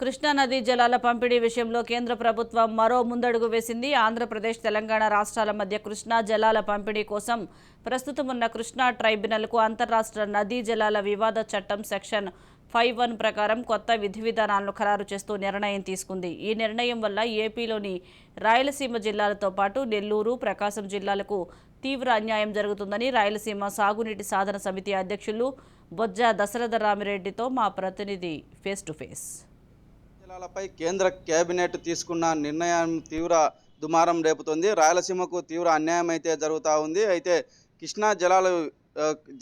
కృష్ణా నదీ జలాల పంపిణీ విషయంలో కేంద్ర ప్రభుత్వం మరో ముందడుగు వేసింది. ఆంధ్రప్రదేశ్ తెలంగాణ రాష్ట్రాల మధ్య కృష్ణా జలాల పంపిణీ కోసం ప్రస్తుతం ఉన్న కృష్ణా ట్రైబ్యునల్కు అంతర్రాష్ట్ర నదీ జలాల వివాద చట్టం సెక్షన్ ఫైవ్ వన్ ప్రకారం కొత్త విధి విధానాలను ఖరారు చేస్తూ నిర్ణయం తీసుకుంది. ఈ నిర్ణయం వల్ల ఏపీలోని రాయలసీమ జిల్లాలతో పాటు నెల్లూరు ప్రకాశం జిల్లాలకు తీవ్ర అన్యాయం జరుగుతుందని రాయలసీమ సాగునీటి సాధన సమితి అధ్యక్షులు బొజ్జ దశరథ రామిరెడ్డితో మా ప్రతినిధి ఫేస్ టు ఫేస్. జలాలపై కేంద్ర కేబినెట్ తీసుకున్న నిర్ణయం తీవ్ర దుమారం రేపుతుంది. రాయలసీమకు తీవ్ర అన్యాయం అయితే జరుగుతూ ఉంది. అయితే కృష్ణా జలాలు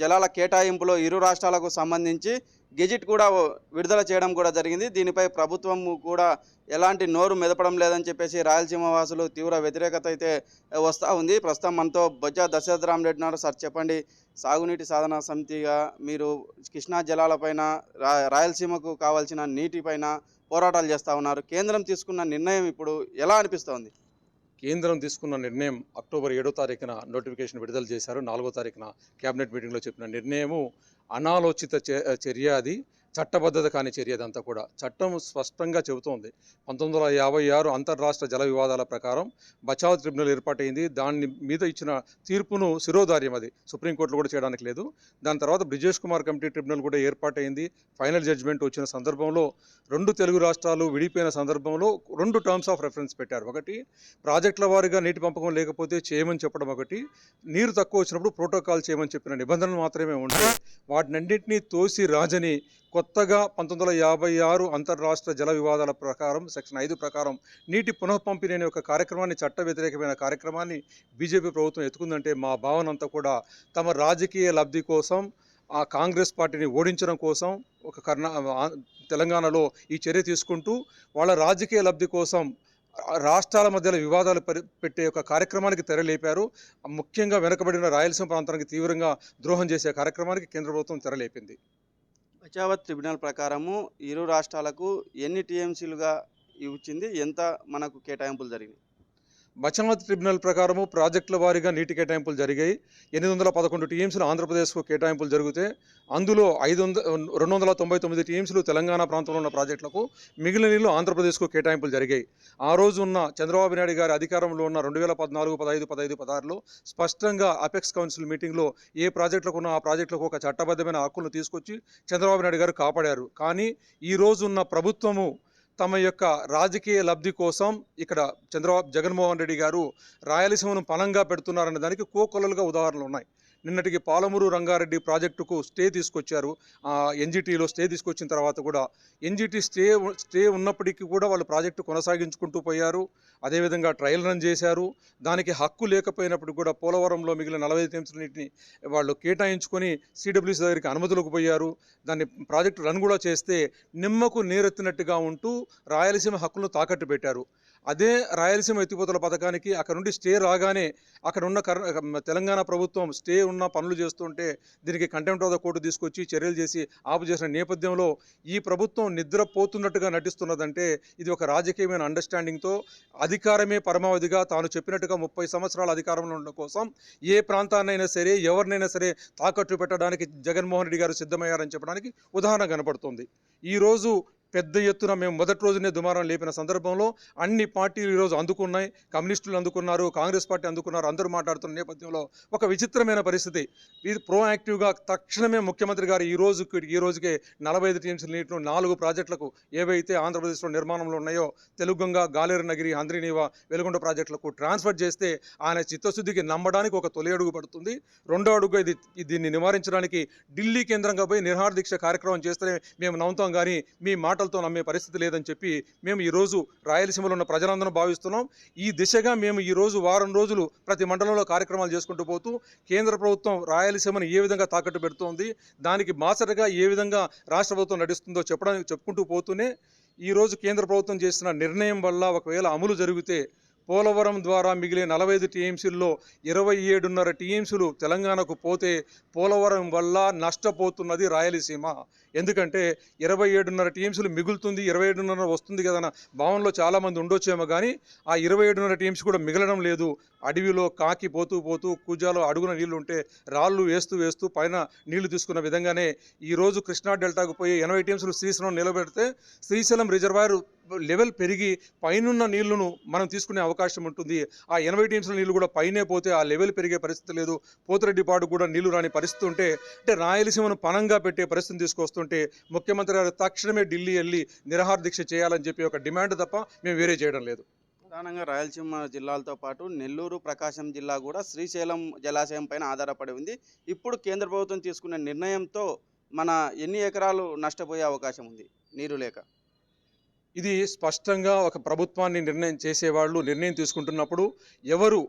జలాల కేటాయింపులో ఇరు రాష్ట్రాలకు సంబంధించి గెజిట్ కూడా విడుదల చేయడం కూడా జరిగింది. దీనిపై ప్రభుత్వం కూడా ఎలాంటి నోరు మెదపడం లేదని చెప్పేసి రాయలసీమ వాసులు తీవ్ర వ్యతిరేకత అయితే వస్తూ ఉంది. ప్రస్తుతం మనతో బొజ్జ దశరథ రామరెడ్డి ఉన్నారు. సార్ చెప్పండి. సాగునీటి సాధన సమితిగా మీరు కృష్ణా జలాలపైన రాయలసీమకు కావాల్సిన నీటిపైన పోరాటాలు చేస్తూ ఉన్నారు. కేంద్రం తీసుకున్న నిర్ణయం ఇప్పుడు ఎలా అనిపిస్తోంది? కేంద్రం తీసుకున్న నిర్ణయం అక్టోబర్ ఏడో తారీఖున నోటిఫికేషన్ విడుదల చేశారు. నాలుగో తారీఖున కేబినెట్ మీటింగ్లో చెప్పిన నిర్ణయము అనాలోచిత చర్య అది. చట్టబద్ధత కాని చర్య అదంతా కూడా. చట్టం స్పష్టంగా చెబుతోంది. పంతొమ్మిది వందల యాభై ఆరు అంతర్రాష్ట్ర జల వివాదాల ప్రకారం బచావ్ ట్రిబ్యునల్ ఏర్పాటైంది. దాని మీద ఇచ్చిన తీర్పును శిరోధార్యం అది. సుప్రీంకోర్టులో కూడా చేయడానికి లేదు. దాని తర్వాత బ్రిజేష్ కుమార్ కమిటీ ట్రిబ్యునల్ కూడా ఏర్పాటైంది. ఫైనల్ జడ్జిమెంట్ వచ్చిన సందర్భంలో రెండు తెలుగు రాష్ట్రాలు విడిపోయిన సందర్భంలో రెండు టర్మ్స్ ఆఫ్ రెఫరెన్స్ పెట్టారు. ఒకటి ప్రాజెక్టుల వారీగా నీటి పంపకం లేకపోతే చేయమని చెప్పడం ఒకటి. నీరు తక్కువ వచ్చినప్పుడు ప్రోటోకాల్ చేయమని చెప్పిన నిబంధనలు మాత్రమే ఉంటాయి వాటినన్నింటినీ తోసి రాజని కొత్తగా పంతొమ్మిది వందల యాభై ఆరు అంతర్రాష్ట్ర జల వివాదాల ప్రకారం సెక్షన్ ఐదు ప్రకారం నీటి పునఃపంపిణీ అనే ఒక కార్యక్రమాన్ని చట్ట వ్యతిరేకమైన కార్యక్రమాన్ని బీజేపీ ప్రభుత్వం ఎత్తుకుందంటే మా భావన అంతా కూడా తమ రాజకీయ లబ్ధి కోసం ఆ కాంగ్రెస్ పార్టీని ఓడించడం కోసం ఒక కర్ణా తెలంగాణలో ఈ చర్య తీసుకుంటూ వాళ్ళ రాజకీయ లబ్ధి కోసం రాష్ట్రాల మధ్యలో వివాదాలు పెట్టే ఒక కార్యక్రమానికి తెరలేపారు. ముఖ్యంగా వెనుకబడిన రాయలసీమ ప్రాంతానికి తీవ్రంగా ద్రోహం చేసే కార్యక్రమానికి కేంద్ర ప్రభుత్వం తెరలేపింది. బచావత్ ట్రిబ్యునల్ ప్రకారము ఇరు రాష్ట్రాలకు ఎన్ని టీఎంసీలుగా ఇచ్చింది? ఎంత మనకు కేటాయింపులు జరిగినాయి? బచామత్ ట్రిబ్యునల్ ప్రకారము ప్రాజెక్టుల వారీగా నీటి కేటాయింపులు జరిగాయి. ఎనిమిది వందల పదకొండు టీఎంసీలు ఆంధ్రప్రదేశ్కు కేటాయింపులు జరిగితే అందులో ఐదు వంద రెండు వందల తొంభై తొమ్మిది టీఎంసీలు తెలంగాణ ప్రాంతంలో ఉన్న ప్రాజెక్టులకు మిగిలిన నీళ్ళు ఆంధ్రప్రదేశ్కు కేటాయింపులు జరిగాయి. ఆ రోజు ఉన్న చంద్రబాబు నాయుడు గారి అధికారంలో ఉన్న రెండు వేల పద్నాలుగు పదహైదు పదహైదు పదహారులో స్పష్టంగా అపెక్స్ కౌన్సిల్ మీటింగ్లో ఏ ప్రాజెక్టులకు ఉన్న ఆ ప్రాజెక్టులకు ఒక చట్టబద్ధమైన హక్కులను తీసుకొచ్చి చంద్రబాబు నాయుడు గారు కాపాడారు. కానీ ఈ రోజు ఉన్న ప్రభుత్వము తమ యొక్క రాజకీయ లబ్ధి కోసం ఇక్కడ చంద్రబాబు జగన్మోహన్ రెడ్డి గారు రాయలసీమను పణంగా పెడుతున్నారనే దానికి కోకొల్లలుగా ఉదాహరణలు ఉన్నాయి. నిన్నటికి పాలమూరు రంగారెడ్డి ప్రాజెక్టుకు స్టే తీసుకొచ్చారు. ఎన్జిటీలో స్టే తీసుకొచ్చిన తర్వాత కూడా ఎన్జిటి స్టే స్టే ఉన్నప్పటికీ కూడా వాళ్ళు ప్రాజెక్టు కొనసాగించుకుంటూ పోయారు. అదేవిధంగా ట్రయల్ రన్ చేశారు. దానికి హక్కు లేకపోయినప్పుడు కూడా పోలవరంలో మిగిలిన నలభై ఐదు నీటిని వాళ్ళు కేటాయించుకొని సిడబ్ల్యూసీ దగ్గరికి అనుమతులకు పోయారు. దాన్ని ప్రాజెక్టు రన్ కూడా చేస్తే నిమ్మకు నీరెత్తినట్టుగా ఉంటూ రాయలసీమ హక్కులను తాకట్టు పెట్టారు. అదే రాయలసీమ ఎత్తిపోతల పథకానికి అక్కడ నుండి స్టే రాగానే అక్కడ ఉన్న కర్ తెలంగాణ ప్రభుత్వం స్టే ఉన్న పనులు చేస్తుంటే దీనికి కంటెంప్ట్ ఆఫ్ ద కోర్టు తీసుకొచ్చి చర్యలు చేసి ఆపు చేసిన నేపథ్యంలో ఈ ప్రభుత్వం నిద్రపోతున్నట్టుగా నటిస్తున్నదంటే ఇది ఒక రాజకీయమైన అండర్స్టాండింగ్తో అధికారమే పరమావధిగా తాను చెప్పినట్టుగా ముప్పై సంవత్సరాల అధికారంలో ఉండడం కోసం ఏ ప్రాంతాన్నైనా సరే ఎవరినైనా సరే తాకట్టు పెట్టడానికి జగన్మోహన్ రెడ్డి గారు సిద్ధమయ్యారని చెప్పడానికి ఉదాహరణ కనపడుతుంది. ఈరోజు పెద్ద ఎత్తున మేము మొదటి రోజునే దుమారం లేపిన సందర్భంలో అన్ని పార్టీలు ఈరోజు అందుకున్నాయి. కమ్యూనిస్టులు అందుకున్నారు కాంగ్రెస్ పార్టీ అందుకున్నారు అందరూ మాట్లాడుతున్న నేపథ్యంలో ఒక విచిత్రమైన పరిస్థితి. ఇది ప్రోయాక్టివ్గా తక్షణమే ముఖ్యమంత్రి గారు ఈ రోజుకి ఈ రోజుకే నలభై ఐదు టీఎంసీ నీటిను నాలుగు ప్రాజెక్టులకు ఏవైతే ఆంధ్రప్రదేశ్లో నిర్మాణంలో ఉన్నాయో తెలుగంగా గాలేరు నగిరి హంద్రీనీవ వెలుగొండ ప్రాజెక్టులకు ట్రాన్స్ఫర్ చేస్తే ఆయన చిత్తశుద్ధికి నమ్మడానికి ఒక తొలి అడుగు పడుతుంది. రెండో అడుగు ఇది దీన్ని నివారించడానికి ఢిల్లీ కేంద్రంగా పోయి నిర్హార దీక్ష కార్యక్రమం చేస్తే మేము నమ్ముతాం కానీ మీ మాట మాటలతో నమ్మే పరిస్థితి లేదని చెప్పి మేము ఈరోజు రాయలసీమలో ఉన్న ప్రజలందరం భావిస్తున్నాం. ఈ దిశగా మేము ఈరోజు వారం రోజులు ప్రతి మండలంలో కార్యక్రమాలు చేసుకుంటూ పోతూ కేంద్ర ప్రభుత్వం రాయలసీమను ఏ విధంగా తాకట్టు పెడుతోంది దానికి మాసటగా ఏ విధంగా రాష్ట్ర ప్రభుత్వం నడుస్తుందో చెప్పడానికి చెప్పుకుంటూ పోతూనే ఈరోజు కేంద్ర ప్రభుత్వం చేసిన నిర్ణయం వల్ల ఒకవేళ అమలు జరిగితే పోలవరం ద్వారా మిగిలే నలభై ఐదు టీఎంసీల్లో ఇరవై ఏడున్నర టీఎంసీలు తెలంగాణకు పోతే పోలవరం వల్ల నష్టపోతున్నది రాయలసీమ. ఎందుకంటే ఇరవై ఏడున్నర టీఎంసీలు మిగులుతుంది ఇరవై ఏడున్నర వస్తుంది కదా భావనలో చాలామంది ఉండొచ్చేమో కానీ ఆ ఇరవై ఏడున్నర టీమ్స్ కూడా మిగలడం లేదు. అడవిలో కాకి పోతూ పోతూ కూజాలో అడుగున నీళ్ళు ఉంటే రాళ్ళు వేస్తూ వేస్తూ పైన నీళ్ళు తీసుకున్న విధంగానే ఈరోజు కృష్ణా డెల్టాకు పోయి ఎనభై టీమ్స్లు శ్రీశైలం నిలబెడితే శ్రీశైలం రిజర్వాయర్ లెవెల్ పెరిగి పైనున్న నీళ్ళను మనం తీసుకునే అవకాశం ఉంటుంది. ఆ ఎనభై టీమ్స్ల నీళ్ళు కూడా పైనే పోతే ఆ లెవెల్ పెరిగే పరిస్థితి లేదు. పోతిరెడ్డిపాటు కూడా నీళ్ళు రాని పరిస్థితి ఉంటే అంటే రాయలసీమను పనంగా పెట్టే పరిస్థితిని తీసుకొస్తుంటే ముఖ్యమంత్రి గారు తక్షణమే ఢిల్లీ వెళ్ళి నిరాహార దీక్ష చేయాలని చెప్పి ఒక డిమాండ్ తప్ప మేము వేరే చేయడం లేదు. ప్రధానంగా రాయలసీమ జిల్లాలతో పాటు నెల్లూరు ప్రకాశం జిల్లా కూడా శ్రీశైలం జలాశయం పైన ఆధారపడి ఉంది. ఇప్పుడు కేంద్ర ప్రభుత్వం తీసుకున్న నిర్ణయంతో మన ఎన్ని ఎకరాలు నష్టపోయే అవకాశం ఉంది? నీరు లేక. ఇది స్పష్టంగా ఒక ప్రభుత్వాన్ని నిర్ణయం చేసేవాళ్ళు నిర్ణయం తీసుకుంటున్నప్పుడు ఎవరు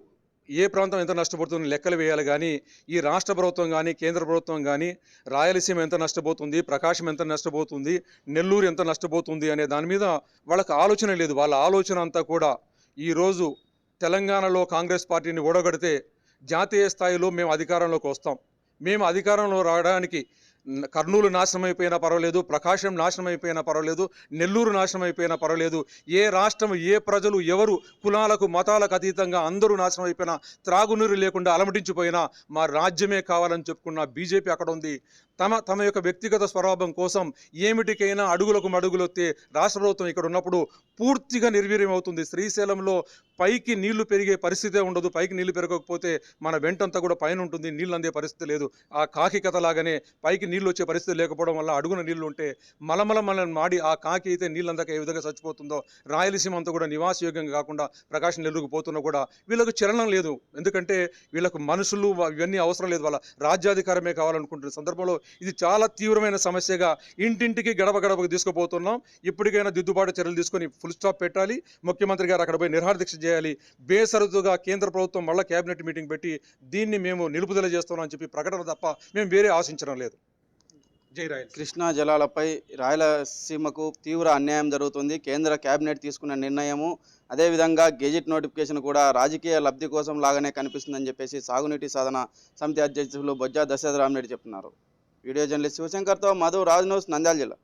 ఏ ప్రాంతం ఎంత నష్టపోతుందో లెక్కలు వేయాలి కానీ ఈ రాష్ట్ర ప్రభుత్వం కానీ కేంద్ర ప్రభుత్వం కానీ రాయలసీమ ఎంత నష్టపోతుంది ప్రకాశం ఎంత నష్టపోతుంది నెల్లూరు ఎంత నష్టపోతుంది అనే దాని మీద వాళ్ళకి ఆలోచన లేదు. వాళ్ళ ఆలోచన అంతా కూడా ఈరోజు తెలంగాణలో కాంగ్రెస్ పార్టీని ఓడగడితే జాతీయ స్థాయిలో మేము అధికారంలోకి వస్తాం. మేము అధికారంలో రావడానికి కర్నూలు నాశనం అయిపోయినా పర్వాలేదు ప్రకాశం నాశనం అయిపోయినా పర్వాలేదు నెల్లూరు నాశనం అయిపోయినా పర్వాలేదు. ఏ రాష్ట్రం ఏ ప్రజలు ఎవరు కులాలకు మతాలకు అతీతంగా అందరూ నాశనం అయిపోయినా త్రాగునీరు లేకుండా అలమటించిపోయినా మా రాజ్యమే కావాలని చెప్పుకున్న బీజేపీ అక్కడ ఉంది. తమ తమ యొక్క వ్యక్తిగత స్వరాభం కోసం ఏమిటికైనా అడుగులకు మడుగులొత్తే రాష్ట్ర ప్రభుత్వం ఇక్కడ ఉన్నప్పుడు పూర్తిగా నిర్వీర్యం అవుతుంది శ్రీశైలంలో పైకి నీళ్ళు పెరిగే పరిస్థితే ఉండదు. పైకి నీళ్ళు పెరగకపోతే మన వెంటంతా కూడా పైన ఉంటుంది నీళ్ళు అందే పరిస్థితి లేదు. ఆ కాకి కథ లాగానే పైకి నీళ్ళు వచ్చే పరిస్థితి లేకపోవడం వల్ల అడుగున నీళ్ళు ఉంటే మలమల మలని మాడి ఆ కాకి అయితే నీళ్ళు ఏ విధంగా చచ్చిపోతుందో రాయలసీమ అంతా కూడా నివాసయోగ్యంగా కాకుండా ప్రకాశం నెల్లూరుకు పోతున్నా కూడా వీళ్ళకు చలనం లేదు. ఎందుకంటే వీళ్ళకు మనుషులు ఇవన్నీ అవసరం లేదు వాళ్ళ. రాజ్యాధికారమే కావాలనుకుంటున్న సందర్భంలో ఇది చాలా తీవ్రమైన సమస్యగా ఇంటింటికి గడప గడపకు తీసుకుపోతున్నాం. ఇప్పటికైనా దిద్దుబాటు చర్యలు తీసుకొని ఫుల్ స్టాప్ పెట్టాలి. ముఖ్యమంత్రి గారు అక్కడ పోయి నిర్హారదీక్ష చేయాలి. బేసరతుగా కేంద్ర ప్రభుత్వం మళ్ళీ కేబినెట్ మీటింగ్ పెట్టి దీన్ని మేము నిలుపుదల చేస్తున్నాం అని చెప్పి ప్రకటన తప్ప మేము వేరే ఆశించడం లేదు. జై కృష్ణా జలాలపై రాయలసీమకు తీవ్ర అన్యాయం జరుగుతుంది. కేంద్ర కేబినెట్ తీసుకున్న నిర్ణయము అదేవిధంగా గెజిట్ నోటిఫికేషన్ కూడా రాజకీయ లబ్ధి కోసం లాగానే కనిపిస్తుందని చెప్పేసి సాగునీటి సాధన సమితి అధ్యక్షులు బొజ్జా దశరథ రామిరెడ్డి చెప్తున్నారు వీడియో జర్నలిస్ట్ శివశంకర్తో మధు రాజ్ న్యూస్ నంద్యాల జిల్లా.